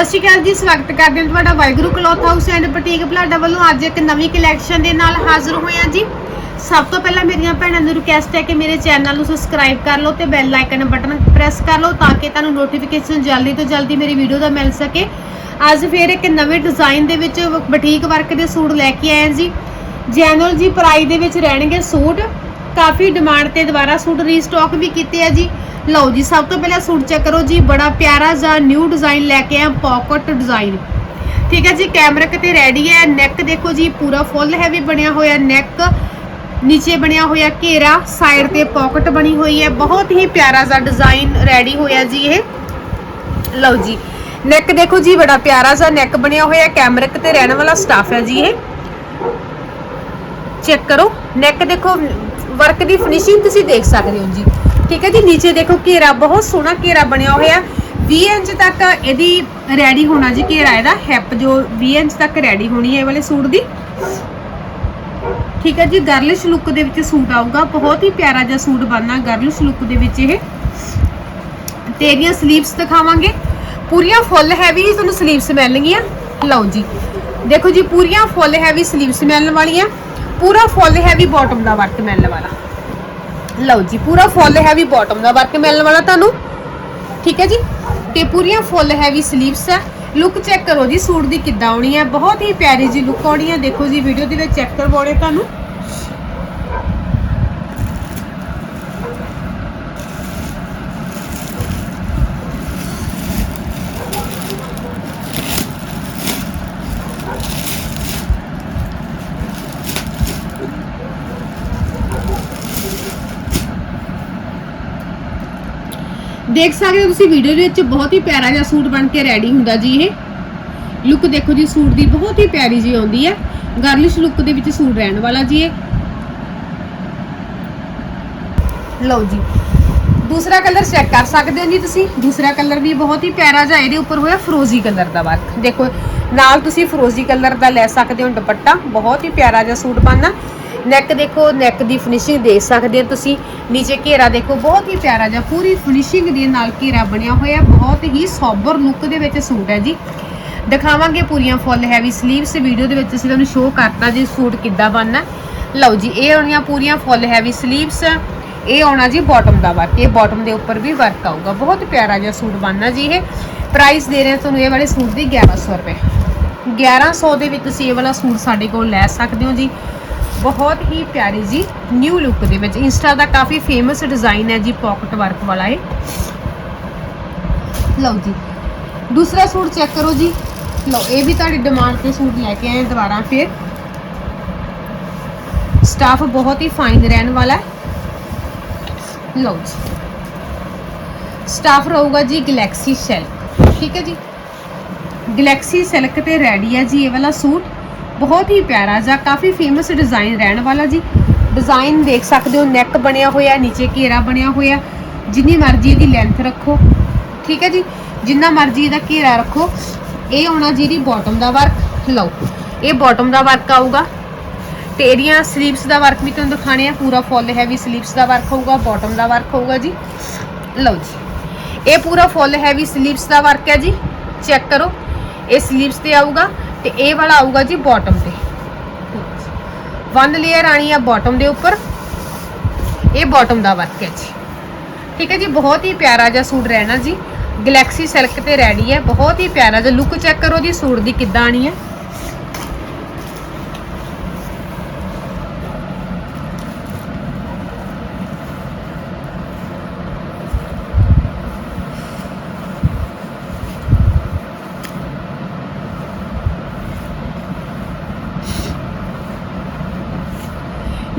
ਸਤਿ ਸ਼੍ਰੀ ਅਕਾਲ ਜੀ, ਸਵਾਗਤ ਕਰਦੇ ਹਾਂ ਤੁਹਾਡਾ Waheguru cloth house and boutique Balada ਵੱਲੋਂ ਅੱਜ ਇੱਕ ਨਵੀਂ ਕਲੈਕਸ਼ਨ ਦੇ ਨਾਲ ਹਾਜ਼ਰ ਹੋਏ ਹਾਂ ਜੀ। ਸਭ ਤੋਂ ਪਹਿਲਾਂ ਮੇਰੀਆਂ ਭੈਣਾਂ ਨੂੰ ਰਿਕੁਐਸਟ ਹੈ ਕਿ ਮੇਰੇ ਚੈਨਲ ਨੂੰ ਸਬਸਕ੍ਰਾਈਬ ਕਰ ਲਓ ਤੇ ਬੈਲ ਆਈਕਨ ਬਟਨ ਪ੍ਰੈਸ ਕਰ ਲਓ ਤਾਂ ਕਿ ਤੁਹਾਨੂੰ ਨੋਟੀਫਿਕੇਸ਼ਨ ਜਲਦੀ ਤੋਂ ਜਲਦੀ ਮੇਰੀ ਵੀਡੀਓ ਦਾ ਮਿਲ ਸਕੇ। ਅੱਜ ਫੇਰ ਇੱਕ ਨਵੇਂ ਡਿਜ਼ਾਈਨ ਦੇ ਵਿੱਚ ਬੁਟੀਕ ਵਰਕ ਦੇ ਸੂਟ ਲੈ ਕੇ ਆਏ ਹਾਂ ਜੀ। ਜੈਨੂਅਲ ਜੀ ਪ੍ਰਾਈਸ ਦੇ ਵਿੱਚ ਰਹਿਣਗੇ ਸੂਟ। ਕਾਫੀ ਡਿਮਾਂਡ ਤੇ ਦੁਬਾਰਾ ਸੂਟ ਰੀਸਟਾਕ ਵੀ ਕੀਤੇ ਆ ਜੀ। ਲਓ ਜੀ, ਸਭ ਤੋਂ ਪਹਿਲਾਂ ਸੂਟ ਚੈੱਕ ਕਰੋ ਜੀ, ਬੜਾ ਪਿਆਰਾ ਜਿਹਾ ਨਿਊ ਡਿਜ਼ਾਈਨ ਲੈ ਕੇ ਆ ਪੌਕਟ ਡਿਜ਼ਾਈਨ ਠੀਕ ਹੈ ਜੀ ਕੈਮਰਕ ਤੇ ਰੈਡੀ ਹੈ ਨੈਕ ਦੇਖੋ ਜੀ, ਪੂਰਾ ਫੁੱਲ ਹੈਵੀ ਬਣਿਆ ਹੋਇਆ ਨੈਕ ਨੀਚੇ ਬਣਿਆ ਹੋਇਆ ਘੇਰਾ ਸਾਈਡ ਤੇ ਪਾਕਟ ਬਣੀ ਹੋਈ ਹੈ, ਬਹੁਤ ਹੀ ਪਿਆਰਾ ਜਿਹਾ ਡਿਜ਼ਾਈਨ ਰੈਡੀ ਹੋਇਆ ਜੀ ਇਹ। ਲਓ ਜੀ ਨੈਕ ਦੇਖੋ ਜੀ, ਬੜਾ ਪਿਆਰਾ ਜਿਹਾ ਨੈਕ ਬਣਿਆ ਹੋਇਆ ਕੈਮਰਕ ਤੇ ਰਹਿਣ ਵਾਲਾ ਸਟਾਫ ਹੈ ਜੀ ਇਹ। ਚੈੱਕ ਕਰੋ ਨੈਕ ਦੇਖੋ ਵਰਕ ਦੀ ਫਿਨਿਸ਼ਿੰਗ ਤੁਸੀਂ ਦੇਖ ਸਕਦੇ ਹੋ ਜੀ। ਠੀਕ ਹੈ ਜੀ, ਨੀਚੇ ਦੇਖੋ ਘੇਰਾ ਬਹੁਤ ਸੋਹਣਾ ਘੇਰਾ ਬਣਿਆ ਹੋਇਆ। 20 ਇੰਚ ਤੱਕ ਇਹਦੀ ਰੈਡੀ ਹੋਣਾ ਜੀ ਘੇਰਾ ਇਹਦਾ ਹੈਪ ਜੋ 20 ਇੰਚ ਤੱਕ ਰੈਡੀ ਹੋਣੀ ਹੈ ਇਹ ਵਾਲੇ ਸੂਟ ਦੀ। ਠੀਕ ਹੈ ਜੀ ਗਰਲਿਸ਼ ਲੁੱਕ ਦੇ ਵਿੱਚ ਸੂਟ ਆਊਗਾ, ਬਹੁਤ ਹੀ ਪਿਆਰਾ ਜਿਹਾ ਸੂਟ ਬਣਨਾ ਗਰਲਿਸ਼ ਲੁੱਕ ਦੇ ਵਿੱਚ ਇਹ। ਤੇ ਇਹਦੀਆਂ ਸਲੀਵਸ ਦਿਖਾਵਾਂਗੇ। ਪੂਰੀਆਂ ਫੁੱਲ ਹੈਵੀ ਤੁਹਾਨੂੰ ਸਲੀਵਸ ਮਿਲਣਗੀਆਂ। ਲਓ ਜੀ, ਦੇਖੋ ਜੀ, ਪੂਰੀਆਂ ਫੁੱਲ ਹੈਵੀ ਸਲੀਵਸ ਮਿਲਣ ਵਾਲੀਆਂ। ਪੂਰਾ ਫੁੱਲ ਹੈਵੀ ਬਾਟਮ ਦਾ ਵਰਕ ਮਿਲਣ ਵਾਲਾ। ਲਓ ਜੀ, ਪੂਰਾ ਫੁੱਲ ਹੈਵੀ ਬਾਟਮ ਦਾ ਵਰਕ ਮਿਲਣ ਵਾਲਾ ਤੁਹਾਨੂੰ। ਠੀਕ ਹੈ ਜੀ? ਤੇ ਪੂਰੀਆਂ ਫੁੱਲ ਹੈਵੀ ਸਲੀਵਸ ਹੈ। ਲੁੱਕ ਚੈੱਕ ਕਰੋ ਜੀ, ਸੂਟ ਦੀ ਕਿੱਦਾਂ ਆਉਣੀ ਹੈ। ਬਹੁਤ ਹੀ ਪਿਆਰੀ ਜੀ ਲੁੱਕ ਆਉਣੀ ਹੈ। ਦੇਖੋ ਜੀ ਵੀਡੀਓ ਦੇ ਵਿੱਚ ਚੈੱਕ ਕਰਵਾਉਣੇ ਤੁਹਾਨੂੰ। ਦੇਖ ਸਕਦੇ ਹੋ ਤੁਸੀਂ ਵੀਡੀਓ ਦੇ ਵਿੱਚ ਬਹੁਤ ਹੀ ਪਿਆਰਾ ਜਿਹਾ ਸੂਟ ਬਣ ਕੇ ਰੈਡੀ ਹੁੰਦਾ ਜੀ ਇਹ। ਲੁੱਕ ਦੇਖੋ ਜੀ, ਸੂਟ ਦੀ ਬਹੁਤ ਹੀ ਪਿਆਰੀ ਜੀ ਆਉਂਦੀ ਹੈ। ਗਰਲਿਸ਼ ਲੁੱਕ ਦੇ ਵਿੱਚ ਸੂਟ ਰਹਿਣ ਵਾਲਾ ਜੀ ਇਹ। ਲਓ ਜੀ, ਦੂਸਰਾ ਕਲਰ ਚੈੱਕ ਕਰ ਸਕਦੇ ਹੋ ਜੀ ਤੁਸੀਂ। ਦੂਸਰਾ ਕਲਰ ਵੀ ਬਹੁਤ ਹੀ ਪਿਆਰਾ ਜਿਹਾ, ਇਹਦੇ ਉੱਪਰ ਹੋਇਆ ਫਰੋਜ਼ੀ ਕਲਰ ਦਾ ਵਰਕ ਦੇਖੋ, ਨਾਲ ਤੁਸੀਂ ਫਰੋਜ਼ੀ ਕਲਰ ਦਾ ਲੈ ਸਕਦੇ ਹੋ ਦੁਪੱਟਾ। ਬਹੁਤ ਹੀ ਪਿਆਰਾ ਜਿਹਾ ਸੂਟ ਬਣਨਾ। ਨੈਕ ਦੇਖੋ ਨੈਕ ਦੀ ਫਿਨਿਸ਼ਿੰਗ ਦੇਖ ਸਕਦੇ ਹੋ ਤੁਸੀਂ। ਨੀਚੇ ਘੇਰਾ ਦੇਖੋ, ਬਹੁਤ ਹੀ ਪਿਆਰਾ ਜਿਹਾ, ਪੂਰੀ ਫਿਨਿਸ਼ਿੰਗ ਦੇ ਨਾਲ ਘੇਰਾ ਬਣਿਆ ਹੋਇਆ ਬਹੁਤ ਹੀ ਸੋਬਰ ਲੁੱਕ ਦੇ ਵਿੱਚ ਸੂਟ ਹੈ ਜੀ। ਦਿਖਾਵਾਂਗੇ ਪੂਰੀਆਂ ਫੁੱਲ ਹੈਵੀ ਸਲੀਵਸ ਵੀਡੀਓ ਦੇ ਵਿੱਚ ਅਸੀਂ ਤੁਹਾਨੂੰ ਸ਼ੋਅ ਕਰਤਾ ਜੀ ਸੂਟ ਕਿੱਦਾਂ ਬਣਨਾ। ਲਓ ਜੀ, ਇਹ ਆਉਣੀਆਂ ਪੂਰੀਆਂ ਫੁੱਲ ਹੈਵੀ ਸਲੀਵਸ ਇਹ ਆਉਣਾ ਜੀ ਬਾਟਮ ਦਾ ਵਰਕ ਇਹ ਬਾਟਮ ਦੇ ਉੱਪਰ ਵੀ ਵਰਕ ਆਊਗਾ। ਬਹੁਤ ਪਿਆਰਾ ਜਿਹਾ ਸੂਟ ਬਣਨਾ ਜੀ ਇਹ। ਪ੍ਰਾਈਸ ਦੇ ਰਹੇ ਤੁਹਾਨੂੰ ਇਹ ਵਾਲੇ ਸੂਟ ਦੀ 1100 ਰੁਪਏ। 1100 ਦੇ ਵਿੱਚ ਤੁਸੀਂ ਇਹ ਵਾਲਾ ਸੂਟ ਸਾਡੇ ਕੋਲ ਲੈ ਸਕਦੇ ਹੋ ਜੀ। ਬਹੁਤ ਹੀ ਪਿਆਰੀ ਜੀ ਨਿਊ ਲੁੱਕ ਦੇ ਵਿੱਚ। ਇੰਸਟਾ ਦਾ ਕਾਫੀ ਫੇਮਸ ਡਿਜ਼ਾਈਨ ਹੈ ਜੀ ਪਾਕਟ ਵਰਕ ਵਾਲਾ ਇਹ। ਲਓ ਜੀ। ਦੂਸਰਾ ਸੂਟ ਚੈੱਕ ਕਰੋ ਜੀ। ਲਓ, ਇਹ ਵੀ ਤੁਹਾਡੀ ਡਿਮਾਂਡ ਤੇ ਸੂਟ ਲੈ ਕੇ ਆਏ ਦੁਬਾਰਾ ਫਿਰ। ਸਟਾਫ ਬਹੁਤ ਹੀ ਫਾਈਨ ਰਹਿਣ ਵਾਲਾ ਹੈ। ਲਓ ਜੀ। ਸਟਾਫ ਰਹੂਗਾ ਜੀ ਗੈਲੈਕਸੀ ਸਿਲਕ ਠੀਕ ਹੈ ਜੀ। ਗੈਲੈਕਸੀ ਸਿਲਕ ਤੇ ਰੈਡੀ ਹੈ ਜੀ ਇਹ ਵਾਲਾ ਸੂਟ। ਬਹੁਤ ਹੀ ਪਿਆਰਾ ਜਿਹਾ ਕਾਫੀ ਫੇਮਸ ਡਿਜ਼ਾਈਨ ਰਹਿਣ ਵਾਲਾ ਜੀ। ਡਿਜ਼ਾਈਨ ਦੇਖ ਸਕਦੇ ਹੋ ਨੈਕ ਬਣਿਆ ਹੋਇਆ, ਨੀਚੇ ਘੇਰਾ ਬਣਿਆ ਹੋਇਆ। ਜਿੰਨੀ ਮਰਜ਼ੀ ਇਹਦੀ ਲੈਂਥ ਰੱਖੋ। ਠੀਕ ਹੈ ਜੀ? ਜਿੰਨਾ ਮਰਜ਼ੀ ਇਹਦਾ ਘੇਰਾ ਰੱਖੋ। ਇਹ ਆਉਣਾ ਜੀ ਦੀ ਬਾਟਮ ਦਾ ਵਰਕ ਲਓ, ਇਹ ਬਾਟਮ ਦਾ ਵਰਕ ਆਊਗਾ। ਤੇ ਇਹਦੀਆਂ ਸਲੀਵਸ ਦਾ ਵਰਕ ਵੀ ਤੁਹਾਨੂੰ ਦਿਖਾਣੇ ਆ। ਪੂਰਾ ਫੁੱਲ ਹੈਵੀ ਸਲੀਵਸ ਦਾ ਵਰਕ ਹੋਊਗਾ ਬਾਟਮ ਦਾ ਵਰਕ ਹੋਊਗਾ ਜੀ। ਲਓ ਜੀ, ਇਹ ਪੂਰਾ ਫੁੱਲ ਹੈਵੀ ਸਲੀਵਸ ਦਾ ਵਰਕ ਹੈ ਜੀ। ਚੈੱਕ ਕਰੋ, ਇਹ ਸਲੀਵਸ ਤੇ ਆਊਗਾ। ਤੇ ਇਹ ਵਾਲਾ ਆਊਗਾ ਜੀ ਬਾਟਮ ਤੇ। ਵਨ ਲੇਅਰ ਆਣੀ ਆ ਬਾਟਮ ਦੇ ਉੱਪਰ। ਇਹ ਬਾਟਮ ਦਾ ਵਰਕ ਹੈ ਜੀ। ਠੀਕ ਹੈ ਜੀ, ਬਹੁਤ ਹੀ ਪਿਆਰਾ ਜਿਹਾ ਸੂਟ ਰਹਿਣਾ ਜੀ। ਗੈਲੈਕਸੀ ਸਿਲਕ ਤੇ ਰੈਡੀ ਹੈ, ਬਹੁਤ ਹੀ ਪਿਆਰਾ ਜਿਹਾ। ਲੁੱਕ ਚੈੱਕ ਕਰੋ ਜੀ, ਸੂਟ ਦੀ ਕਿੱਦਾਂ ਆਣੀ ਹੈ।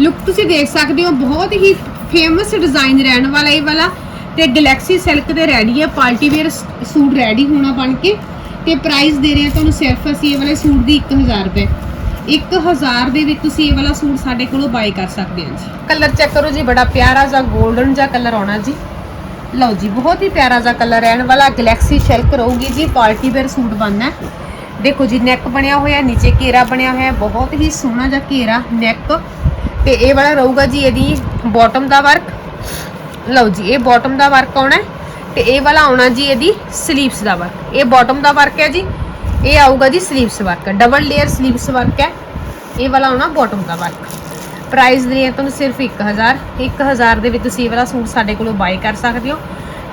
ਲੁੱਕ ਤੁਸੀਂ ਦੇਖ ਸਕਦੇ ਹੋ, ਬਹੁਤ ਹੀ ਫੇਮਸ ਡਿਜ਼ਾਈਨ ਰਹਿਣ ਵਾਲਾ ਇਹ ਵਾਲਾ ਤੇ ਗੈਲੈਕਸੀ ਸਿਲਕ ਦੇ ਰੈਡੀ ਹੈ ਪਾਰਟੀ ਵੇਅਰ ਸੂਟ ਰੈਡੀ ਹੋਣਾ ਬਣ ਕੇ ਤੇ ਪ੍ਰਾਈਸ ਦੇ ਰਹੇ ਹਾਂ ਤੁਹਾਨੂੰ ਸਿਰਫ ਅਸੀਂ ਇਹ ਵਾਲੇ ਸੂਟ ਦੀ 1000 ਰੁਪਏ। 1000 ਦੇ ਵਿੱਚ ਤੁਸੀਂ ਇਹ ਵਾਲਾ ਸੂਟ ਸਾਡੇ ਕੋਲੋਂ ਬਾਈ ਕਰ ਸਕਦੇ ਹੋ ਜੀ। ਕਲਰ ਚੈੱਕ ਕਰੋ ਜੀ, ਬੜਾ ਪਿਆਰਾ ਜਿਹਾ 골ਡਨ ਜਿਹਾ ਕਲਰ ਆਉਣਾ ਜੀ। ਲਓ ਜੀ, ਬਹੁਤ ਹੀ ਪਿਆਰਾ ਜਿਹਾ ਕਲਰ ਰਹਿਣ ਵਾਲਾ ਗੈਲੈਕਸੀ ਸਿਲਕ ਰਹੂਗੀ ਜੀ, ਪਾਰਟੀ ਵੇਅਰ ਸੂਟ ਬਣਨਾ ਦੇਖੋ ਜੀ ਨੈਕ ਬਣਿਆ ਹੋਇਆ, ਨੀਚੇ ਘੇਰਾ ਬਣਿਆ ਹੋਇਆ, ਬਹੁਤ ਹੀ ਸੋਹਣਾ ਜਿਹਾ ਘੇਰਾ ਨੈਕ ਤੇ ਇਹ ਵਾਲਾ ਰਹੂਗਾ ਜੀ ਇਹਦੀ ਬਾਟਮ ਦਾ ਵਰਕ ਲਓ ਜੀ, ਇਹ ਬਾਟਮ ਦਾ ਵਰਕ ਆਉਣਾ ਹੈ ਤੇ ਇਹ ਵਾਲਾ ਆਉਣਾ ਜੀ ਇਹਦੀ ਸਲੀਵਸ ਦਾ ਵਰਕ ਇਹ ਬਾਟਮ ਦਾ ਵਰਕ ਹੈ ਜੀ, ਇਹ ਆਊਗਾ ਜੀ sleeves work double layer sleeves work ਹੈ, ਇਹ ਵਾਲਾ ਆਉਣਾ ਬਾਟਮ ਦਾ ਵਰਕ ਪ੍ਰਾਈਸ ਦੇ ਹੈ ਤੁਹਾਨੂੰ ਸਿਰਫ 1000 1000 ਦੇ ਵਿੱਚ ਤੁਸੀਂ ਇਹ ਵਾਲਾ ਸੂਟ ਸਾਡੇ ਕੋਲੋਂ ਬਾਈ ਕਰ ਸਕਦੇ ਹੋ।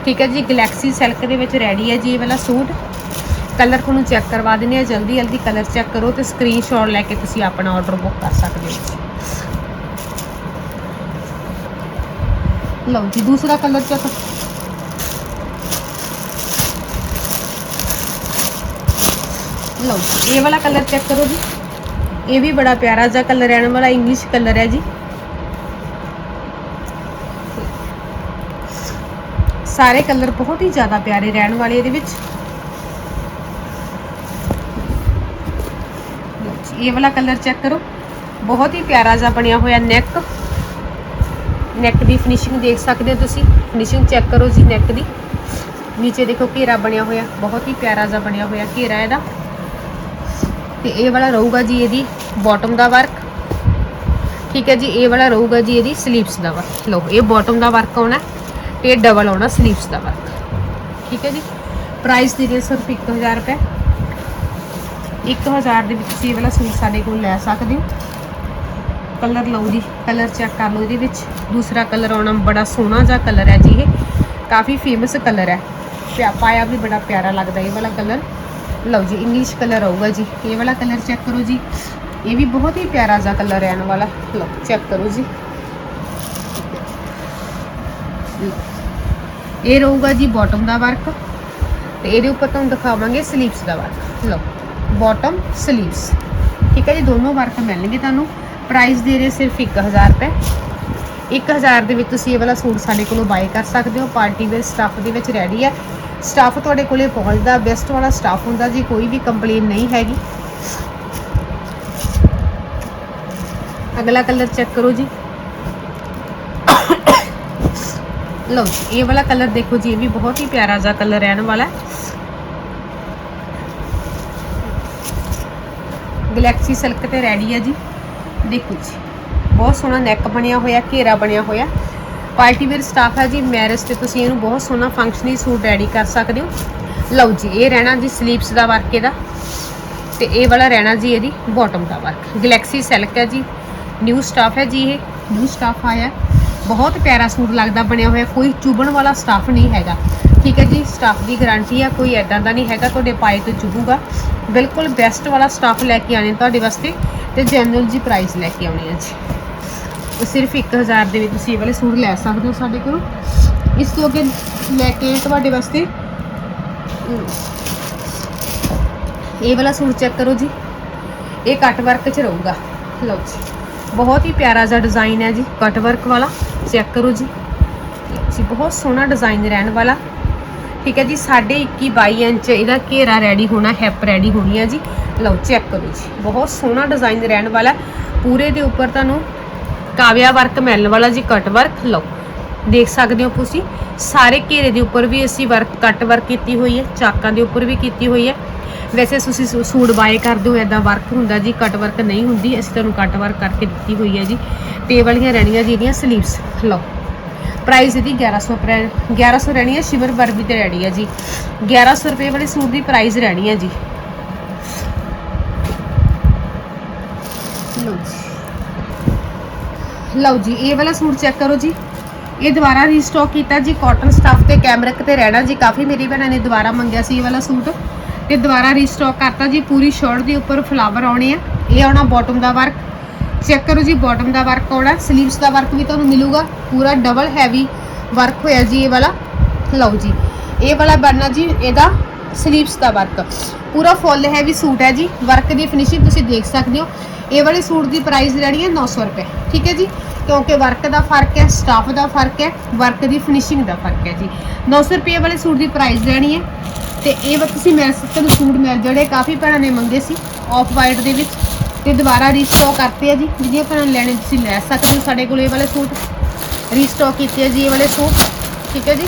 ਠੀਕ ਹੈ ਜੀ ਗੈਲੈਕਸੀ ਸਿਲਕ ਦੇ ਵਿੱਚ ਰੈਡੀ ਹੈ ਜੀ ਇਹ ਵਾਲਾ ਸੂਟ। ਕਲਰ ਤੁਹਾਨੂੰ ਚੈੱਕ ਕਰਵਾ ਦਿੰਦੇ ਆ ਜਲਦੀ ਜਲਦੀ ਕਲਰ ਚੈੱਕ ਕਰੋ ਤੇ ਸਕਰੀਨਸ਼ਾਟ ਲੈ ਕੇ ਤੁਸੀਂ ਆਪਣਾ ਆਰਡਰ ਬੁੱਕ ਕਰ ਸਕਦੇ ਹੋ। ਲਓ ਜੀ, ਦੂਸਰਾ ਕਲਰ ਚੈੱਕ। ਲਓ ਇਹ ਵਾਲਾ ਕਲਰ ਚੈੱਕ ਕਰੋ ਜੀ। ਇਹ ਵੀ ਬੜਾ ਪਿਆਰਾ ਜਿਹਾ ਕਲਰ ਰਹਿਣ ਵਾਲਾ ਇੰਗਲਿਸ਼ ਕਲਰ ਹੈ ਜੀ। ਸਾਰੇ ਕਲਰ ਬਹੁਤ ਹੀ ਜ਼ਿਆਦਾ ਪਿਆਰੇ ਰਹਿਣ ਵਾਲੇ ਇਹਦੇ ਵਿੱਚ। ਇਹ ਵਾਲਾ ਕਲਰ ਚੈੱਕ ਕਰੋ। ਬਹੁਤ ਹੀ ਪਿਆਰਾ ਜਿਹਾ ਬਣਿਆ ਹੋਇਆ ਨੈਕ ਨੈਕ ਦੀ ਫਿਨਿਸ਼ਿੰਗ ਦੇਖ ਸਕਦੇ ਹੋ ਤੁਸੀਂ। ਫਿਨਿਸ਼ਿੰਗ ਚੈੱਕ ਕਰੋ ਜੀ ਨੈਕ ਦੀ। ਨੀਚੇ ਦੇਖੋ ਘੇਰਾ ਬਣਿਆ ਹੋਇਆ, ਬਹੁਤ ਹੀ ਪਿਆਰਾ ਜਿਹਾ ਬਣਿਆ ਹੋਇਆ ਘੇਰਾ ਇਹਦਾ। ਤੇ ਇਹ ਵਾਲਾ ਰਹੂਗਾ ਜੀ ਇਹਦੀ ਬਾਟਮ ਦਾ ਵਰਕ ਠੀਕ ਹੈ ਜੀ, ਇਹ ਵਾਲਾ ਰਹੂਗਾ ਜੀ ਇਹਦੀ ਸਲੀਵਸ ਦਾ ਵਰਕ ਲਓ, ਇਹ ਬਾਟਮ ਦਾ ਵਰਕ ਆਉਣਾ ਤੇ ਇਹ ਡਬਲ ਆਉਣਾ ਸਲੀਵਸ ਦਾ ਵਰਕ ਠੀਕ ਹੈ ਜੀ ਪ੍ਰਾਈਸ ਦੀ ਰੇ ਸਿਰਫ 1000 ਰੁਪਏ। 1000 ਦੇ ਵਿੱਚ ਤੁਸੀਂ ਇਹ ਵਾਲਾ ਸੂਟ ਸਾਡੇ ਕੋਲ ਲੈ ਸਕਦੇ ਹੋ। ਕਲਰ ਲਓ ਜੀ, ਕਲਰ ਚੈੱਕ ਕਰ ਲਓ ਇਹਦੇ ਵਿੱਚ। ਦੂਸਰਾ ਕਲਰ ਆਉਣਾ ਬੜਾ ਸੋਹਣਾ ਜਿਹਾ ਕਲਰ ਹੈ ਜੀ ਇਹ। ਕਾਫੀ ਫੇਮਸ ਕਲਰ ਹੈ। ਪਿਆ ਪਾਇਆ ਵੀ ਬੜਾ ਪਿਆਰਾ ਲੱਗਦਾ ਇਹ ਵਾਲਾ ਕਲਰ। ਲਓ ਜੀ ਇੰਗਲਿਸ਼ ਕਲਰ ਆਊਗਾ ਜੀ। ਇਹ ਵਾਲਾ ਕਲਰ ਚੈੱਕ ਕਰੋ ਜੀ। ਇਹ ਵੀ ਬਹੁਤ ਹੀ ਪਿਆਰਾ ਜਿਹਾ ਕਲਰ ਹੈ ਇਹਨਾਂ ਵਾਲਾ। ਲਓ ਚੈੱਕ ਕਰੋ ਜੀ। ਇਹ ਰਹੂਗਾ ਜੀ ਬਾਟਮ ਦਾ ਵਰਕ ਤੇ ਇਹਦੇ ਉੱਪਰ ਤੁਹਾਨੂੰ ਦਿਖਾਵਾਂਗੇ ਸਲੀਵਸ ਦਾ ਵਰਕ ਲਓ ਬਾਟਮ ਸਲੀਵਸ ਠੀਕ ਹੈ ਜੀ, ਦੋਨੋਂ ਵਰਕ ਮਿਲਣਗੇ ਤੁਹਾਨੂੰ। ਪ੍ਰਾਈਸ ਦੇ ਰਹੇ ਸਿਰਫ 1000 ਰੁਪਏ। 1000 ਦੇ ਵਿੱਚ ਤੁਸੀਂ ਇਹ ਵਾਲਾ ਸੂਟ ਸਾਡੇ ਕੋਲੋਂ ਬਾਈ ਕਰ ਸਕਦੇ ਹੋ। ਪਾਰਟੀ ਵੇਅਰ ਸਟੱਫ ਦੇ ਵਿੱਚ ਰੈਡੀ ਹੈ। ਸਟਾਫ ਤੁਹਾਡੇ ਕੋਲੇ ਪਹੁੰਚਦਾ ਬੈਸਟ ਵਾਲਾ ਸਟਾਫ ਹੁੰਦਾ ਜੀ ਕੋਈ ਵੀ ਕੰਪਲੇਨ ਨਹੀਂ ਹੈਗੀ। ਅਗਲਾ ਕਲਰ ਚੈੱਕ ਕਰੋ ਜੀ। ਲਓ ਜੀ, ਇਹ ਵਾਲਾ ਕਲਰ ਦੇਖੋ ਜੀ ਇਹ ਵੀ ਬਹੁਤ ਹੀ ਪਿਆਰਾ ਜਿਹਾ ਕਲਰ ਰਹਿਣ ਵਾਲਾ ਹੈ। ਗੈਲੈਕਸੀ ਸਿਲਕ ਤੇ ਰੈਡੀ ਹੈ ਜੀ। ਦੇਖੋ ਜੀ ਬਹੁਤ ਸੋਹਣਾ ਨੈਕ ਬਣਿਆ ਹੋਇਆ, ਘੇਰਾ ਬਣਿਆ ਹੋਇਆ। ਪਾਰਟੀ ਵੇਅਰ ਸਟਾਫ ਹੈ ਜੀ ਮੈਰਿਜ ਤੇ ਤੁਸੀਂ ਇਹਨੂੰ ਬਹੁਤ ਸੋਹਣਾ ਫੰਕਸ਼ਨਲੀ ਸੂਟ ਰੈਡੀ ਕਰ ਸਕਦੇ ਹੋ। ਲਓ ਜੀ, ਇਹ ਰਹਿਣਾ ਜੀ ਸਲੀਵਸ ਦਾ ਵਰਕ ਇਹਦਾ। ਤੇ ਇਹ ਵਾਲਾ ਰਹਿਣਾ ਜੀ ਇਹਦੀ ਬਾਟਮ ਦਾ ਵਰਕ ਗੈਲੈਕਸੀ ਸਿਲਕ ਹੈ ਜੀ ਨਿਊ ਸਟਾਫ ਹੈ ਜੀ ਇਹ ਨਿਊ ਸਟਾਫ ਆਇਆ ਬਹੁਤ ਪਿਆਰਾ ਸੂਟ ਲੱਗਦਾ ਬਣਿਆ ਹੋਇਆ, ਕੋਈ ਚੁਭਣ ਵਾਲਾ ਸਟਾਫ ਨਹੀਂ ਹੈਗਾ। ਠੀਕ ਹੈ ਜੀ ਸਟਾਫ ਦੀ ਗਾਰੰਟੀ ਆ, ਕੋਈ ਐਦਾਂ ਦਾ ਨਹੀਂ ਹੈਗਾ, ਤੁਹਾਡੇ ਪਾਏ ਤੋਂ ਚੁਭੂਗਾ ਬਿਲਕੁਲ ਬੈਸਟ ਵਾਲਾ ਸਟਾਫ ਲੈ ਕੇ ਆਣੇ ਤੁਹਾਡੇ ਵਾਸਤੇ। ਤੇ ਜੈਨੂਅਲ ਜੀ ਪ੍ਰਾਈਸ ਲੈ ਕੇ ਆਉਣੇ ਆ ਜੀ। ਉਹ ਸਿਰਫ 1000 ਦੇ ਵਿੱਚ ਤੁਸੀਂ ਇਹ ਵਾਲੇ ਸੂਟ ਲੈ ਸਕਦੇ ਹੋ ਸਾਡੇ ਕੋਲੋਂ। ਇਸ ਤੋਂ ਅੱਗੇ ਲੈ ਕੇ ਤੁਹਾਡੇ ਵਾਸਤੇ। ਇਹ ਵਾਲਾ ਸੂਟ ਚੈੱਕ ਕਰੋ ਜੀ। ਇਹ ਕੱਟ ਵਰਕ 'ਚ ਰਹੂਗਾ। ਲਓ ਜੀ। ਬਹੁਤ ਹੀ ਪਿਆਰਾ ਜਿਹਾ ਡਿਜ਼ਾਈਨ ਹੈ ਜੀ। ਕੱਟ ਵਰਕ ਵਾਲਾ। ਚੈੱਕ ਕਰੋ ਜੀ। ਜੀ, ਬਹੁਤ ਸੋਹਣਾ ਡਿਜ਼ਾਈਨ ਰਹਿਣ ਵਾਲਾ। ਠੀਕ ਹੈ ਜੀ 21 22 ਇੰਚ ਇਹਦਾ ਘੇਰਾ ਰੈਡੀ ਹੋਣਾ ਹੈਪ ਰੈਡੀ ਹੋਣੀ ਹੈ ਜੀ। ਲਓ ਚੈੱਕ ਕਰੋ ਜੀ, ਬਹੁਤ ਸੋਹਣਾ ਡਿਜ਼ਾਈਨ ਰਹਿਣ ਵਾਲਾ ਪੂਰੇ ਦੇ ਉੱਪਰ ਤੁਹਾਨੂੰ ਕਾਵਿਆ ਵਰਕ ਮਿਲਣ ਵਾਲਾ ਜੀ ਕਟ ਵਰਕ ਲਓ, ਦੇਖ ਸਕਦੇ ਹੋ ਤੁਸੀਂ। ਸਾਰੇ ਘੇਰੇ ਦੇ ਉੱਪਰ ਵੀ ਅਸੀਂ ਵਰਕ ਕੱਟ ਵਰਕ ਕੀਤੀ ਹੋਈ ਹੈ, ਚਾਕਾਂ ਦੇ ਉੱਪਰ ਵੀ ਕੀਤੀ ਹੋਈ ਹੈ। ਵੈਸੇ ਤੁਸੀਂ ਸੂ- ਸੂਟ ਬਾਏ ਕਰਦੇ ਹੋ ਐਦਾਂ ਵਰਕ ਹੁੰਦਾ ਜੀ ਕੱਟ ਵਰਕ ਨਹੀਂ ਹੁੰਦੀ, ਅਸੀਂ ਤੁਹਾਨੂੰ ਕੱਟ ਵਰਕ ਕਰਕੇ ਦਿੱਤੀ ਹੋਈ ਹੈ ਜੀ। ਤੇ ਵਾਲੀਆਂ ਰਹਿਣੀਆਂ ਜੀ ਇਹਦੀਆਂ ਸਲੀਵਸ ਲਓ। ਪ੍ਰਾਈਸ ਇਹਦੀ 1100 1100 ਰਹਿਣੀ ਹੈ, ਸ਼ਿਵਰ ਵਰਬੀ ਤੇ ਰੈਡੀ ਹੈ ਜੀ। 1100 ਰੁਪਏ ਵਾਲੇ ਸੂਟ ਦੀ ਪ੍ਰਾਈਸ ਰਹਿਣੀ ਹੈ ਜੀ। ਲਓ ਜੀ। ਇਹ ਵਾਲਾ ਸੂਟ ਚੈੱਕ ਕਰੋ ਜੀ। ਇਹ ਦੁਬਾਰਾ ਰੀਸਟਾਕ ਕੀਤਾ ਜੀ ਕਾਟਨ ਸਟਫ ਤੇ ਕੈਮਰਿਕ ਤੇ ਰਹਿਣਾ ਜੀ। ਕਾਫੀ ਮੇਰੀ ਭੈਣਾਂ ਨੇ ਦੁਬਾਰਾ ਮੰਗਿਆ ਸੀ ਇਹ ਵਾਲਾ ਸੂਟ ਤੇ ਦੁਬਾਰਾ ਰੀਸਟਾਕ ਕਰਤਾ ਜੀ। ਪੂਰੀ ਸ਼ਰਟ ਦੇ ਉੱਪਰ ਫਲਾਵਰ ਆਉਣੇ ਆ। ਇਹ ਆਉਣਾ ਬਾਟਮ ਦਾ ਵਰਕ ਚੈੱਕ ਕਰੋ ਜੀ ਬਾਟਮ ਦਾ ਵਰਕ ਆਉਣਾ ਸਲੀਵਸ ਦਾ ਵਰਕ ਵੀ ਤੁਹਾਨੂੰ ਮਿਲੂਗਾ, ਪੂਰਾ ਡਬਲ ਹੈਵੀ ਵਰਕ ਹੋਇਆ ਜੀ ਇਹ ਵਾਲਾ। ਲਓ ਜੀ, ਇਹ ਵਾਲਾ ਬਣਨਾ ਜੀ, ਇਹਦਾ ਸਲੀਵਸ ਦਾ ਵਰਕ ਪੂਰਾ ਫੁੱਲ ਹੈਵੀ ਸੂਟ ਹੈ ਜੀ ਵਰਕ ਦੀ ਫਿਨਿਸ਼ਿੰਗ ਤੁਸੀਂ ਦੇਖ ਸਕਦੇ ਹੋ। ਇਹ ਵਾਲੇ ਸੂਟ ਦੀ ਪ੍ਰਾਈਸ ਰਹਿਣੀ ਹੈ 900 ਰੁਪਏ, ਠੀਕ ਹੈ ਜੀ? ਕਿਉਂਕਿ ਵਰਕ ਦਾ ਫ਼ਰਕ ਹੈ ਸਟਾਫ ਦਾ ਫ਼ਰਕ ਹੈ ਵਰਕ ਦੀ ਫਿਨਿਸ਼ਿੰਗ ਦਾ ਫ਼ਰਕ ਹੈ ਜੀ। 900 ਰੁਪਏ ਵਾਲੇ ਸੂਟ ਦੀ ਪ੍ਰਾਈਸ ਰਹਿਣੀ ਹੈ। ਤੇ ਇਹ ਵਾ ਤੁਸੀਂ ਮੇਰੇ ਸਕਦੇ ਹੋ ਸੂਟ ਮਿਲ ਜਿਹੜੇ ਕਾਫੀ ਭੈਣਾਂ ਨੇ ਮੰਗੇ ਸੀ ਆਫ ਵਾਈਟ ਦੇ ਵਿੱਚ। ਤੇ ਦੁਬਾਰਾ ਰੀਸਟਾਕ ਕਰਤੇ ਆ ਜੀ। ਜਿਹੜੀਆਂ ਭੈਣਾਂ ਲੈਣੇ ਤੁਸੀਂ ਲੈ ਸਕਦੇ ਹੋ, ਸਾਡੇ ਕੋਲ ਇਹ ਵਾਲੇ ਸੂਟ। ਰੀਸਟਾਕ ਕੀਤੇ ਆ ਜੀ, ਇਹ ਵਾਲੇ ਸੂਟ। ਠੀਕ ਹੈ ਜੀ?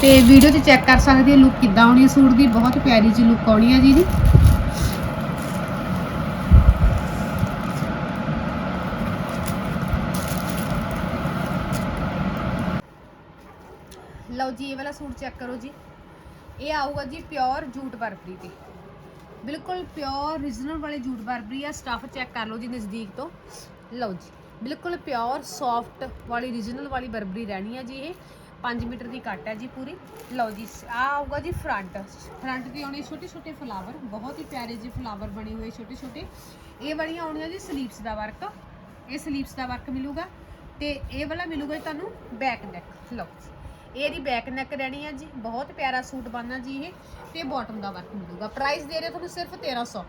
ਤੇ ਵੀਡੀਓ 'ਚ ਚੈੱਕ ਕਰ ਸਕਦੇ ਹੋ ਲੁੱਕ ਕਿੱਦਾਂ ਆਉਣੀ ਹੈ ਸੂਟ ਦੀ। ਬਹੁਤ ਪਿਆਰੀ ਜਿਹੀ ਲੁੱਕ ਆਉਣੀ ਹੈ ਜੀ ਦੀ ਲਓ ਜੀ, ਇਹ ਵਾਲਾ ਸੂਟ ਚੈੱਕ ਕਰੋ ਜੀ। ਇਹ ਆਊਗਾ ਜੀ ਪਿਓਰ ਜੂਟ ਬਰਬਰੀ ਤੇ। ਬਿਲਕੁਲ ਪਿਓਰ ਰੀਜਨਲ ਵਾਲੇ ਜੂਟ ਬਰਬਰੀ ਆ। ਸਟਫ ਚੈੱਕ ਕਰ ਲਓ ਜੀ ਨਜ਼ਦੀਕ ਤੋਂ। ਲਓ ਜੀ, ਬਿਲਕੁਲ ਪਿਓਰ ਸੌਫਟ ਵਾਲੀ ਰੀਜਨਲ ਵਾਲੀ ਬਰਬਰੀ ਰਹਿਣੀ ਆ ਜੀ ਇਹ। 5 ਮੀਟਰ ਦੀ ਕੱਟ ਹੈ ਜੀ ਪੂਰੀ। ਲਓ ਜੀ, ਆ ਆਊਗਾ ਜੀ ਫਰੰਟ ਫਰੰਟ ਤੇ ਆਉਣੇ ਛੋਟੇ ਛੋਟੇ ਫਲਾਵਰ ਬਹੁਤ ਹੀ ਪਿਆਰੇ ਜਿਹੇ ਫਲਾਵਰ ਬਣੇ ਹੋਏ ਛੋਟੇ ਛੋਟੇ ਇਹ ਵਾਲੀਆਂ ਆਉਣੀਆਂ ਜੀ ਸਲੀਵਸ ਦਾ ਵਰਕ ਇਹ ਸਲੀਵਸ ਦਾ ਵਰਕ ਮਿਲੂਗਾ ਤੇ ਇਹ ਵਾਲਾ ਮਿਲੂਗਾ ਜੀ ਤੁਹਾਨੂੰ ਬੈਕ ਨੈਕ ਲਓ। ਜੀ ਇਹਦੀ ਬੈਕ ਨੈਕ ਰਹਿਣੀ ਹੈ ਜੀ, ਬਹੁਤ ਪਿਆਰਾ ਸੂਟ ਬਣਨਾ ਜੀ ਇਹ, ਤੇ ਬਾਟਮ ਦਾ ਵਰਕ ਮਿਲੂਗਾ। ਪ੍ਰਾਈਸ ਦੇ ਰਹੇ ਤੁਹਾਨੂੰ ਸਿਰਫ 1300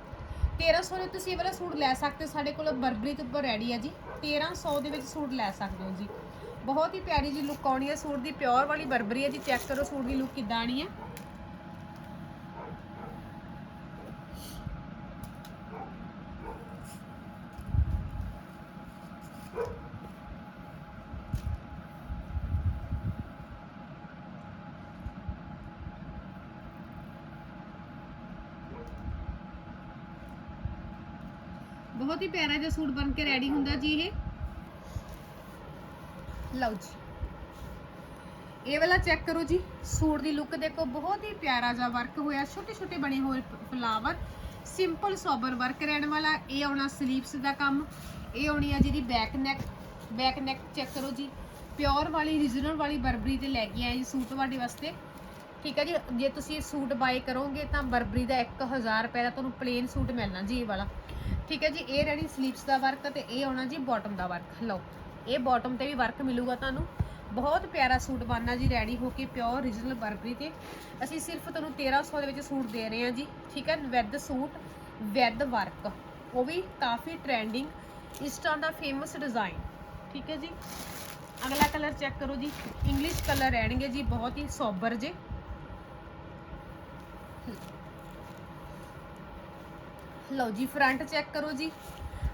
1300 ਦੇ ਤੁਸੀਂ ਇਹ ਵਾਲਾ ਸੂਟ ਲੈ ਸਕਦੇ ਹੋ, ਸਾਡੇ ਕੋਲ ਬਰਬਰੀ ਤੋਂ ਉੱਪਰ ਰੈਡੀ ਹੈ ਜੀ। 1300 ਦੇ ਵਿੱਚ ਸੂਟ ਲੈ ਸਕਦੇ ਹੋ ਜੀ। ਬਹੁਤ ਹੀ ਪਿਆਰੀ ਜੀ ਲੁੱਕ ਆਉਣੀ ਹੈ ਸੂਟ ਦੀ ਪਿਓਰ ਵਾਲੀ ਬਰਬਰੀ ਹੈ ਜੀ ਚੈੱਕ ਕਰੋ ਸੂਟ ਦੀ ਲੁੱਕ ਕਿੱਦਾਂ ਆਣੀ ਹੈ ਬਹੁਤ ਹੀ ਪਿਆਰਾ ਜਿਹਾ ਸੂਟ ਬਣ ਕੇ ਰੈਡੀ ਹੁੰਦਾ ਜੀ ਇਹ। ਲਓ ਜੀ। ਇਹ ਵਾਲਾ ਚੈੱਕ ਕਰੋ ਜੀ। ਸੂਟ ਦੀ ਲੁੱਕ ਦੇਖੋ, ਬਹੁਤ ਹੀ ਪਿਆਰਾ ਜਿਹਾ ਵਰਕ ਹੋਇਆ। ਛੋਟੇ ਛੋਟੇ ਬਣੇ ਹੋਏ ਫਲਾਵਰ ਸਿੰਪਲ ਸੋਬਰ ਵਰਕ ਰਹਿਣ ਵਾਲਾ। ਇਹ ਆਉਣਾ ਸਲੀਵਸ ਦਾ ਕੰਮ। ਇਹ ਆਉਣੀ ਆ ਜਿਹਦੀ back neck back neck check ਕਰੋ ਜੀ। ਪਿਓਰ ਵਾਲੀ ਰੀਜਨਲ ਵਾਲੀ ਬਰਬਰੀ ਤੇ ਲੈ ਕੇ ਆਏ ਜੀ ਸੂਟ ਤੁਹਾਡੇ ਵਾਸਤੇ। ਠੀਕ ਹੈ ਜੀ? ਜੇ ਤੁਸੀਂ ਇਹ ਸੂਟ ਬਾਏ ਕਰੋਗੇ ਤਾਂ ਬਰਬਰੀ ਦਾ 1000 ਰੁਪਏ ਦਾ ਤੁਹਾਨੂੰ ਪਲੇਨ ਸੂਟ ਮਿਲਣਾ ਜੀ ਇਹ ਵਾਲਾ। ਠੀਕ ਹੈ ਜੀ, ਇਹ ਰਹਿਣੀ ਸਲੀਵਸ ਦਾ ਵਰਕ ਤੇ ਇਹ ਆਉਣਾ ਜੀ ਬਾਟਮ ਦਾ ਵਰਕ ਲਓ। ਇਹ ਬਾਟਮ ਤੇ ਵੀ ਵਰਕ ਮਿਲੂਗਾ ਤੁਹਾਨੂੰ। ਬਹੁਤ ਪਿਆਰਾ ਸੂਟ ਬਣਨਾ ਜੀ ਰੈਡੀ ਹੋ ਕੇ ਪਿਓਰ ਰੀਜਨਲ ਬਰਬਰੀ ਤੇ। ਅਸੀਂ ਸਿਰਫ ਤੁਹਾਨੂੰ 1300 ਦੇ ਵਿੱਚ ਸੂਟ ਦੇ ਰਹੇ ਹਾਂ ਜੀ, ਠੀਕ ਹੈ ਵਿਦ ਸੂਟ ਵਿਦ ਵਰਕ ਉਹ ਵੀ ਕਾਫੀ ਟ੍ਰੈਂਡਿੰਗ ਇਸ ਦਾ ਫੇਮਸ ਡਿਜ਼ਾਈਨ ਠੀਕ ਹੈ ਜੀ। ਅਗਲਾ ਕਲਰ ਚੈੱਕ ਕਰੋ ਜੀ। ਇੰਗਲਿਸ਼ ਕਲਰ ਰਹਿਣਗੇ ਜੀ, ਬਹੁਤ ਹੀ ਸੋਬਰ ਜੇ। ਲਓ ਜੀ ਫਰੰਟ ਚੈੱਕ ਕਰੋ ਜੀ।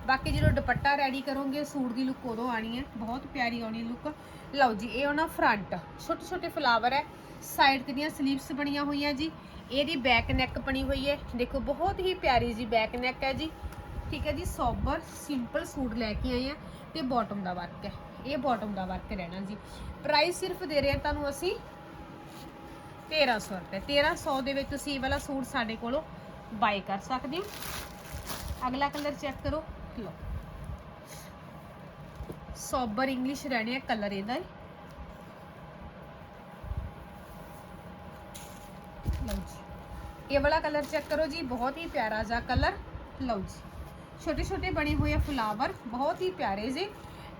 ਬਾਕੀ ਜਦੋਂ ਦੁਪੱਟਾ ਰੈਡੀ ਕਰੋਗੇ, ਸੂਟ ਦੀ ਲੁੱਕ ਉਦੋਂ ਆਣੀ ਹੈ। ਬਹੁਤ ਪਿਆਰੀ ਆਉਣੀ ਲੁੱਕ ਲਓ ਜੀ, ਇਹ ਉਹਨਾਂ ਫਰੰਟ ਛੋਟੇ ਛੋਟੇ ਫਲਾਵਰ ਹੈ। ਸਾਈਡ ਤੇ ਦੀਆਂ ਸਲੀਵਸ ਬਣੀਆਂ ਹੋਈਆਂ ਜੀ। ਇਹਦੀ ਬੈਕ ਨੈਕ ਬਣੀ ਹੋਈ ਹੈ। ਦੇਖੋ, ਬਹੁਤ ਹੀ ਪਿਆਰੀ ਜੀ ਬੈਕ ਨੈਕ ਹੈ ਜੀ। ਠੀਕ ਹੈ ਜੀ ਸੋਬਰ ਸਿੰਪਲ ਸੂਟ ਲੈ ਕੇ ਆਏ ਆ ਤੇ ਬਾਟਮ ਦਾ ਵਰਕ ਹੈ। ਇਹ ਬਾਟਮ ਦਾ ਵਰਕ ਰਹਿਣਾ ਜੀ। ਪ੍ਰਾਈਸ ਸਿਰਫ ਦੇ ਰਹੇ ਹਾਂ ਤੁਹਾਨੂੰ ਅਸੀਂ 1300 ਰੁਪਏ। 1300 ਦੇ ਵਿੱਚ ਤੁਸੀਂ ਇਹ ਵਾਲਾ ਸੂਟ ਸਾਡੇ ਕੋਲੋਂ ਬਾਈ ਕਰ ਸਕਦੇ ਹੋ। ਅਗਲਾ ਕਲਰ ਚੈੱਕ ਕਰੋ। ਲਓ। ਸੋਬਰ ਇੰਗਲਿਸ਼ ਰਹਿਣੇ ਆ ਕਲਰ ਇਹਦਾ ਲਓ ਜੀ। ਇਹ ਵਾਲਾ ਕਲਰ ਚੈੱਕ ਕਰੋ ਜੀ, ਬਹੁਤ ਹੀ ਪਿਆਰਾ ਜਿਹਾ ਕਲਰ। ਲਓ ਜੀ। ਛੋਟੇ ਛੋਟੇ ਬਣੇ ਹੋਏ ਆ ਫਲਾਵਰ, ਬਹੁਤ ਹੀ ਪਿਆਰੇ ਜੀ।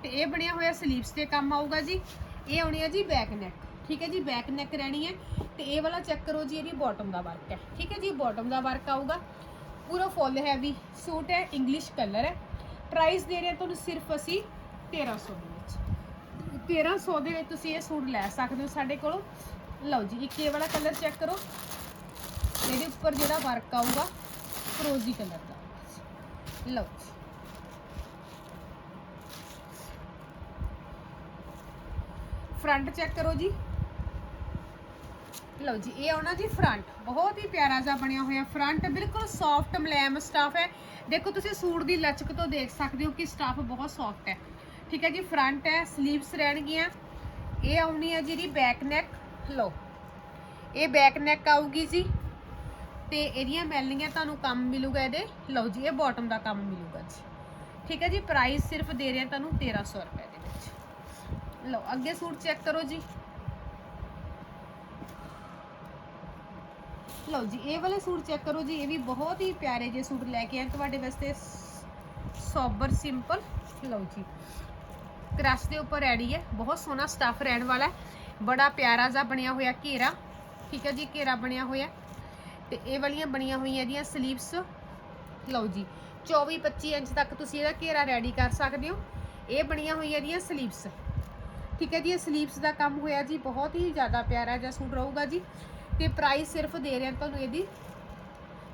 ਤੇ ਇਹ ਬਣਿਆ ਹੋਇਆ ਸਲੀਵਸ ਤੇ ਕੰਮ ਆਊਗਾ ਜੀ। ਇਹ ਆਉਣੀ ਹੈ ਜੀ ਬੈਕ ਨੈਕ। ਠੀਕ ਹੈ ਜੀ ਬੈਕ ਨੈਕ ਰਹਿਣੀ ਹੈ ਤੇ ਇਹ ਵਾਲਾ ਚੈੱਕ ਕਰੋ ਜੀ, ਇਹਦੀ ਬਾਟਮ ਦਾ ਵਰਕ ਹੈ। ਠੀਕ ਹੈ ਜੀ ਬਾਟਮ ਦਾ ਵਰਕ ਆਊਗਾ। ਪੂਰਾ ਫੁੱਲ ਹੈਵੀ ਸੂਟ ਹੈ ਇੰਗਲਿਸ਼ ਕਲਰ ਹੈ। ਪ੍ਰਾਈਸ ਦੇ ਰਹੇ ਤੁਹਾਨੂੰ ਸਿਰਫ ਅਸੀਂ 1300 ਦੇ ਵਿੱਚ। 1300 ਦੇ ਵਿੱਚ ਤੁਸੀਂ ਇਹ ਸੂਟ ਲੈ ਸਕਦੇ ਹੋ ਸਾਡੇ ਕੋਲੋਂ। ਲਓ ਜੀ, ਇੱਕ ਇਹ ਵਾਲਾ ਕਲਰ ਚੈੱਕ ਕਰੋ। ਇਹਦੇ ਉੱਪਰ ਜਿਹੜਾ ਵਰਕ ਆਊਗਾ, ਫਰੋਜ਼ੀ ਕਲਰ ਦਾ। ਲਓ ਜੀ। ਫਰੰਟ ਚੈੱਕ ਕਰੋ ਜੀ। ਲਓ ਜੀ, ਇਹ ਆਉਣਾ ਜੀ ਫਰੰਟ ਬਹੁਤ ਹੀ ਪਿਆਰਾ ਜਿਹਾ ਬਣਿਆ ਹੋਇਆ ਫਰੰਟ ਬਿਲਕੁਲ ਸੌਫਟ ਮਲੈਮ ਸਟਫ ਹੈ। ਦੇਖੋ, ਤੁਸੀਂ ਸੂਟ ਦੀ ਲਚਕ ਤੋਂ ਦੇਖ ਸਕਦੇ ਹੋ ਕਿ ਸਟਫ ਬਹੁਤ ਸੌਫਟ ਹੈ। ਠੀਕ ਹੈ ਜੀ ਫਰੰਟ ਹੈ ਸਲੀਵਸ ਰਹਿਣਗੀਆਂ। ਇਹ ਆਉਣੀ ਹੈ ਜਿਹੜੀ ਬੈਕ ਨੈਕ ਲਓ, ਇਹ ਬੈਕ ਨੈਕ ਆਊਗੀ ਜੀ। ਤੇ ਇਹਦੀਆਂ ਮੈਲੀਆਂ ਤੁਹਾਨੂੰ ਕੰਮ ਮਿਲੂਗਾ ਇਹਦੇ। ਲਓ ਜੀ, ਇਹ ਬਾਟਮ ਦਾ ਕੰਮ ਮਿਲੂਗਾ ਜੀ। ਠੀਕ ਹੈ ਜੀ ਪ੍ਰਾਈਸ ਸਿਰਫ ਦੇ ਰਹੇ ਹਾਂ ਤੁਹਾਨੂੰ 1300 ਰੁਪਏ ਦੇ ਵਿੱਚ। ਲਓ, ਅੱਗੇ ਸੂਟ ਚੈੱਕ ਕਰੋ ਜੀ। ਲਓ ਜੀ, ਇਹ ਵਾਲੇ ਸੂਟ ਚੈੱਕ ਕਰੋ ਜੀ, ਇਹ ਵੀ ਬਹੁਤ ਹੀ ਪਿਆਰੇ ਜਿਹੇ ਸੂਟ ਲੈ ਕੇ ਆਏ ਤੁਹਾਡੇ ਵਾਸਤੇ। ਸੋਬਰ ਸਿੰਪਲ, ਲਓ ਜੀ। ਕ੍ਰਸ਼ ਦੇ ਉੱਪਰ ਰੈਡੀ ਹੈ, ਬਹੁਤ ਸੋਹਣਾ ਸਟਫ ਰਹਿਣ ਵਾਲਾ ਹੈ। ਬੜਾ ਪਿਆਰਾ ਜਿਹਾ ਬਣਿਆ ਹੋਇਆ ਘੇਰਾ, ਠੀਕ ਹੈ ਜੀ, ਘੇਰਾ ਬਣਿਆ ਹੋਇਆ ਤੇ ਇਹ ਵਾਲੀਆਂ ਬਣੀਆਂ ਹੋਈਆਂ ਇਹਦੀਆਂ ਸਲੀਵਸ ਲਓ ਜੀ 24 25 ਇੰਚ ਤੱਕ ਤੁਸੀਂ ਇਹਦਾ ਘੇਰਾ ਰੈਡੀ ਕਰ ਸਕਦੇ ਹੋ। ਇਹ ਬਣੀਆਂ ਹੋਈਆਂ ਇਹਦੀਆਂ ਸਲੀਵਸ ਠੀਕ ਹੈ ਜੀ, ਇਹ ਸਲੀਵਸ ਦਾ ਕੰਮ ਹੋਇਆ ਜੀ, ਬਹੁਤ ਹੀ ਜ਼ਿਆਦਾ ਪਿਆਰਾ ਜਿਹਾ ਸੂਟ ਰਹੂਗਾ ਜੀ। ਤੇ ਪ੍ਰਾਈਸ ਸਿਰਫ ਦੇ ਰਹੇ ਹਾਂ ਤੁਹਾਨੂੰ ਇਹਦੀ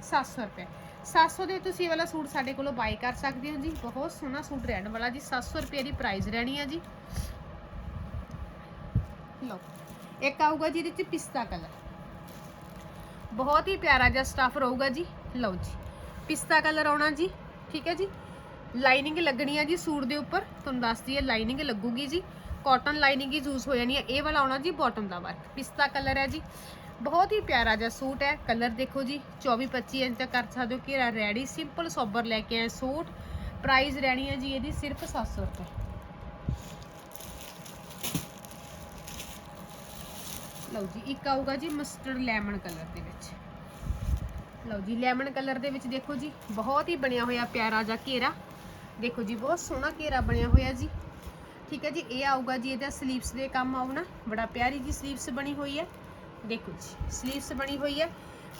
700 ਰੁਪਏ। 700 ਦੇ ਤੁਸੀਂ ਇਹ ਵਾਲਾ ਸੂਟ ਸਾਡੇ ਕੋਲੋਂ ਬਾਈ ਕਰ ਸਕਦੇ ਹੋ ਜੀ। ਬਹੁਤ ਸੋਹਣਾ ਸੂਟ ਰਹਿਣ ਵਾਲਾ ਜੀ। 700 ਰੁਪਏ ਦੀ ਪ੍ਰਾਈਸ ਰਹਿਣੀ ਹੈ ਜੀ। ਲਓ, ਇੱਕ ਆਊਗਾ ਜੀ ਇਹਦੇ ਚ ਪਿਸਤਾ ਕਲਰ। ਬਹੁਤ ਹੀ ਪਿਆਰਾ ਜਿਹਾ ਸਟਫ ਰਹੂਗਾ ਜੀ। ਲਓ ਜੀ, ਪਿਸਤਾ ਕਲਰ ਆਉਣਾ ਜੀ। ਠੀਕ ਹੈ ਜੀ? ਲਾਈਨਿੰਗ ਲੱਗਣੀ ਆ ਜੀ ਸੂਟ ਦੇ ਉੱਪਰ। ਤੁਹਾਨੂੰ ਦੱਸਦੀ ਹੈ ਲਾਈਨਿੰਗ ਲੱਗੂਗੀ ਜੀ। ਕਾਟਨ ਲਾਈਨਿੰਗ ਹੀ ਯੂਜ਼ ਹੋ ਜਾਣੀ ਹੈ ਇਹ ਵਾਲਾ ਆਉਣਾ ਜੀ ਬਾਟਮ ਦਾ ਵਰਕ ਪਿਸਤਾ ਕਲਰ ਹੈ ਜੀ। ਬਹੁਤ ਹੀ ਪਿਆਰਾ ਜਿਹਾ ਸੂਟ ਹੈ। ਕਲਰ ਦੇਖੋ ਜੀ 24 25 ਇੰਚ ਤੱਕ ਕਰ ਸਕਦੇ ਹੋ। ਘੇਰਾ ਰੈਡੀ ਸਿੰਪਲ ਸੋਬਰ ਲੈ ਕੇ ਆਏ ਸੂਟ। ਪ੍ਰਾਈਸ ਰਹਿਣੀ ਹੈ ਜੀ ਇਹਦੀ ਸਿਰਫ 700 ਰੁਪਏ। ਲਓ ਜੀ, ਇੱਕ ਆਊਗਾ ਜੀ ਮਸਟਰਡ ਲੈਮਨ ਕਲਰ ਦੇ ਵਿੱਚ। ਲਓ ਜੀ ਲੈਮਨ ਕਲਰ ਦੇ ਵਿੱਚ ਦੇਖੋ ਜੀ, ਬਹੁਤ ਹੀ ਬਣਿਆ ਹੋਇਆ ਪਿਆਰਾ ਜਿਹਾ ਘੇਰਾ। ਦੇਖੋ ਜੀ, ਬਹੁਤ ਸੋਹਣਾ ਘੇਰਾ ਬਣਿਆ ਹੋਇਆ ਜੀ। ਠੀਕ ਹੈ ਜੀ, ਇਹ ਆਊਗਾ ਜੀ, ਇਹਦਾ ਸਲੀਵਸ ਦੇ ਕੰਮ ਆਉਣਾ। ਬੜਾ ਪਿਆਰੀ ਜੀ ਸਲੀਵਸ ਬਣੀ ਹੋਈ ਹੈ। ਦੇਖੋ ਜੀ ਸਲੀਵਸ ਬਣੀ ਹੋਈ ਹੈ।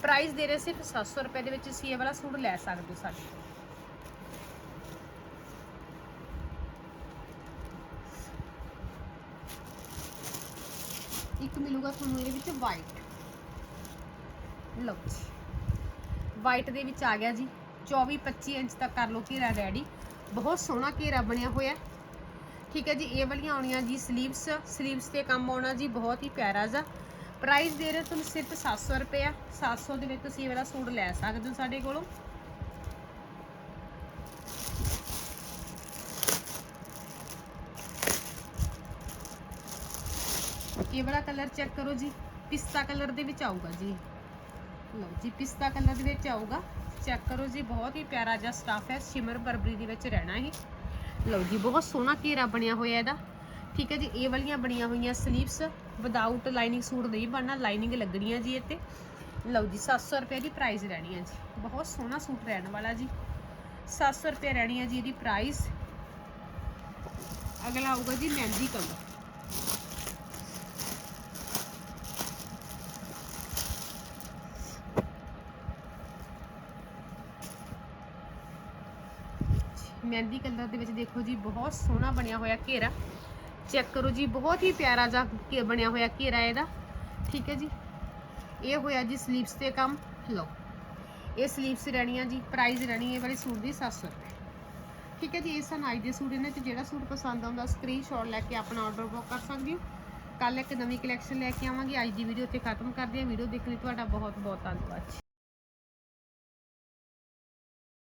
ਪ੍ਰਾਈਸ ਦੇ ਰਹੇ ਸਿਰਫ 700 ਰੁਪਏ ਦੇ ਵਿੱਚ ਤੁਸੀਂ ਇਹ ਵਾਲਾ ਸੂਟ ਲੈ ਸਕਦੇ ਹੋ ਸਾਡੇ ਕੋਲ। ਇੱਕ ਮਿਲੂਗਾ ਤੁਹਾਨੂੰ ਇਹਦੇ ਵਿੱਚ ਵਾਈਟ ਲਓ ਜੀ ਵਾਈਟ ਦੇ ਵਿੱਚ ਆ ਗਿਆ ਜੀ। 24 25 ਇੰਚ ਤੱਕ ਕਰ ਲਓ ਘੇਰਾ ਰੈਡੀ ਬਹੁਤ ਸੋਹਣਾ ਘੇਰਾ ਬਣਿਆ ਹੋਇਆ ਠੀਕ ਹੈ ਜੀ, ਇਹ ਵਾਲੀਆਂ ਆਉਣੀਆਂ ਜੀ ਸਲੀਵਸ ਸਲੀਵਸ ਤੇ ਕੰਮ ਆਉਣਾ ਜੀ ਬਹੁਤ ਹੀ ਪਿਆਰਾ ਜਿਹਾ। ਪ੍ਰਾਈਸ ਦੇ ਰਹੇ ਤੁਹਾਨੂੰ ਸਿਰਫ 700 ਰੁਪਏ ਆ। 700 ਦੇ ਵਿੱਚ ਤੁਸੀਂ ਇਹ ਵਾਲਾ ਸੂਟ ਲੈ ਸਕਦੇ ਹੋ ਸਾਡੇ ਕੋਲੋਂ। ਇਹ ਵਾਲਾ ਕਲਰ ਚੈੱਕ ਕਰੋ ਜੀ। ਪਿਸਤਾ ਕਲਰ ਦੇ ਵਿੱਚ ਆਊਗਾ ਜੀ। ਲਓ ਜੀ, ਪਿਸਤਾ ਕਲਰ ਦੇ ਵਿੱਚ ਆਊਗਾ। ਚੈੱਕ ਕਰੋ ਜੀ, ਬਹੁਤ ਹੀ ਪਿਆਰਾ ਜਿਹਾ ਸਟਾਫ ਹੈ। ਸ਼ਿਮਰ ਬਰਬਰੀ ਦੇ ਵਿੱਚ ਰਹਿਣਾ ਇਹ। ਲਓ ਜੀ, ਬਹੁਤ ਸੋਹਣਾ ਘੇਰਾ ਬਣਿਆ ਹੋਇਆ ਇਹਦਾ। ਠੀਕ ਹੈ ਜੀ, ਇਹ ਵਾਲੀਆਂ ਬਣੀਆਂ ਹੋਈਆਂ ਸਲੀਵਸ ਵਿਦਆਊਟ ਲਾਈਨਿੰਗ ਸੂਟ ਨਹੀਂ ਬਣਨਾ ਲਾਈਨਿੰਗ ਲੱਗਣੀ ਹੈ ਜੀ ਇੱਥੇ। ਲਓ ਜੀ 700 ਰੁਪਏ ਦੀ ਪ੍ਰਾਈਸ ਰਹਿਣੀ ਹੈ ਜੀ। ਬਹੁਤ ਸੋਹਣਾ ਸੂਟ ਰਹਿਣ ਵਾਲਾ ਜੀ। 700 ਰੁਪਏ ਰਹਿਣੀ ਹੈ ਜੀ ਇਹਦੀ ਪ੍ਰਾਈਸ ਅਗਲਾ ਆਊਗਾ ਜੀ ਮਹਿੰਦੀ ਕਲਰ ਮਹਿੰਦੀ ਕਲਰ ਦੇ ਵਿੱਚ ਦੇਖੋ ਜੀ, ਬਹੁਤ ਸੋਹਣਾ ਬਣਿਆ ਹੋਇਆ ਘੇਰਾ। ਚੈੱਕ ਕਰੋ ਜੀ, ਬਹੁਤ ਹੀ ਪਿਆਰਾ ਜਿਹਾ ਘੇ ਬਣਿਆ ਹੋਇਆ ਘੇਰਾ ਇਹਦਾ। ਠੀਕ ਹੈ ਜੀ? ਇਹ ਹੋਇਆ ਜੀ ਸਲੀਵਸ ਤੇ ਕੰਮ। ਲਓ, ਇਹ ਸਲੀਵਸ ਰਹਿਣੀਆਂ ਜੀ ਪ੍ਰਾਈਸ ਰਹਿਣੀ ਹੈ ਵਾਲੀ ਸੂਟ ਦੀ 700 ਰੁਪਏ। ਠੀਕ ਹੈ ਜੀ, ਇਹ ਸਨ ਅੱਜ ਦੇ ਸੂਟ, ਇਹਨਾਂ ਚ ਜਿਹੜਾ ਸੂਟ ਪਸੰਦ ਆਉਂਦਾ ਸਕਰੀਨਸ਼ਾਟ ਲੈ ਕੇ ਆਪਣਾ ਆਰਡਰ ਬੁੱਕ ਕਰ ਸਕਦੇ ਹੋ। ਕੱਲ ਇੱਕ ਨਵੀਂ ਕਲੈਕਸ਼ਨ ਲੈ ਕੇ ਆਵਾਂਗੇ, ਅੱਜ ਦੀ ਵੀਡੀਓ ਤੇ ਖਤਮ ਕਰਦੇ ਹਾਂ। ਵੀਡੀਓ ਦੇਖਣ ਲਈ ਤੁਹਾਡਾ ਬਹੁਤ ਬਹੁਤ ਧੰਨਵਾਦ